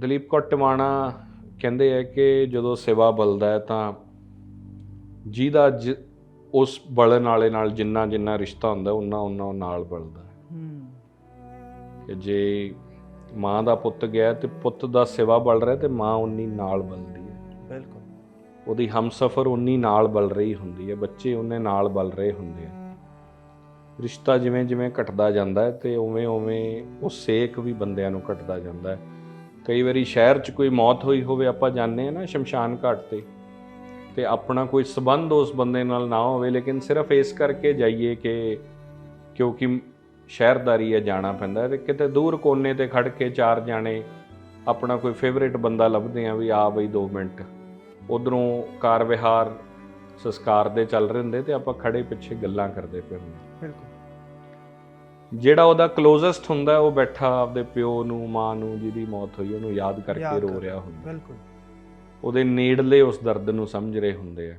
ਦਲੀਪ ਕੌਰ ਟਿਵਾਣਾ ਕਹਿੰਦੇ ਆ ਕਿ ਜਦੋਂ ਸੇਵਾ ਬਲਦਾ ਹੈ ਤਾਂ ਜਿਹਦਾ ਉਸ ਬਲਣ ਵਾਲੇ ਨਾਲ ਜਿੰਨਾ ਜਿੰਨਾ ਰਿਸ਼ਤਾ ਹੁੰਦਾ ਉਹਨਾਂ ਉਹਨਾਂ ਉਹ ਨਾਲ ਬਲਦਾ ਹੈ। ਜੇ ਮਾਂ ਦਾ ਪੁੱਤ ਗਿਆ ਤੇ ਪੁੱਤ ਦਾ ਸੇਵਾ ਬਲ ਰਿਹਾ ਤੇ ਮਾਂ ਉਨੀ ਨਾਲ ਬਲਦੀ ਹੈ। ਬਿਲਕੁਲ। ਉਹਦੀ ਹਮਸਫਰ ਉਨੀ ਨਾਲ ਬਲ ਰਹੀ ਹੁੰਦੀ ਹੈ ਬੱਚੇ ਉਹਨੇ ਨਾਲ ਬਲ ਰਹੇ ਹੁੰਦੇ ਆ। ਰਿਸ਼ਤਾ ਜਿਵੇਂ ਜਿਵੇਂ ਘਟਦਾ ਜਾਂਦਾ ਹੈ ਤੇ ਉਵੇਂ ਉਵੇਂ ਉਹ ਸੇਕ ਵੀ ਬੰਦਿਆਂ ਨੂੰ ਘਟਦਾ ਜਾਂਦਾ ਹੈ। ਕਈ ਵਾਰੀ ਸ਼ਹਿਰ 'ਚ ਕੋਈ ਮੌਤ ਹੋਈ ਹੋਵੇ, ਆਪਾਂ ਜਾਣਦੇ ਆ ਨਾ ਸ਼ਮਸ਼ਾਨ ਘਾਟ ਤੇ ਤੇ ਆਪਣਾ ਕੋਈ ਸਬੰਧ ਉਸ ਬੰਦੇ ਨਾਲ ਨਾ ਹੋਵੇ, ਲੇਕਿਨ ਸਿਰਫ ਇਸ ਕਰਕੇ ਜਾਈਏ ਕਿ ਕਿਉਂਕਿ ਸ਼ਹਿਰਦਾਰੀ ਹੈ, ਜਾਣਾ ਪੈਂਦਾ ਹੈ ਤੇ ਕਿਤੇ ਦੂਰ ਕੋਨੇ ਤੇ ਖੜ ਕੇ ਚਾਰ ਜਾਣੇ ਆਪਣਾ ਕੋਈ ਫੇਵਰੇਟ ਬੰਦਾ ਲੱਭਦੇ ਆ ਵੀ ਆ ਬਈ 2 ਮਿੰਟ। ਉਧਰੋਂ ਕਾਰ ਵਿਹਾਰ ਸੰਸਕਾਰ ਦੇ ਚੱਲ ਰਹੇ ਹੁੰਦੇ ਤੇ ਆਪਾਂ ਖੜੇ ਪਿੱਛੇ ਗੱਲਾਂ ਕਰਦੇ ਪਏ ਹੁੰਦੇ ਬਿਲਕੁਲ। ਜਿਹੜਾ ਉਹਦਾ ਕਲੋਜ਼ੈਸਟ ਹੁੰਦਾ ਉਹ ਬੈਠਾ ਆਪਦੇ ਪਿਓ ਨੂੰ ਮਾਂ ਨੂੰ ਜਿਹਦੀ ਮੌਤ ਹੋਈ ਉਹਨੂੰ ਯਾਦ ਕਰਕੇ ਰੋ ਰਿਹਾ ਹੁੰਦਾ। ਬਿਲਕੁਲ। ਉਹਦੇ ਨੇੜਲੇ ਉਸ ਦਰਦ ਨੂੰ ਸਮਝ ਰਹੇ ਹੁੰਦੇ ਆ।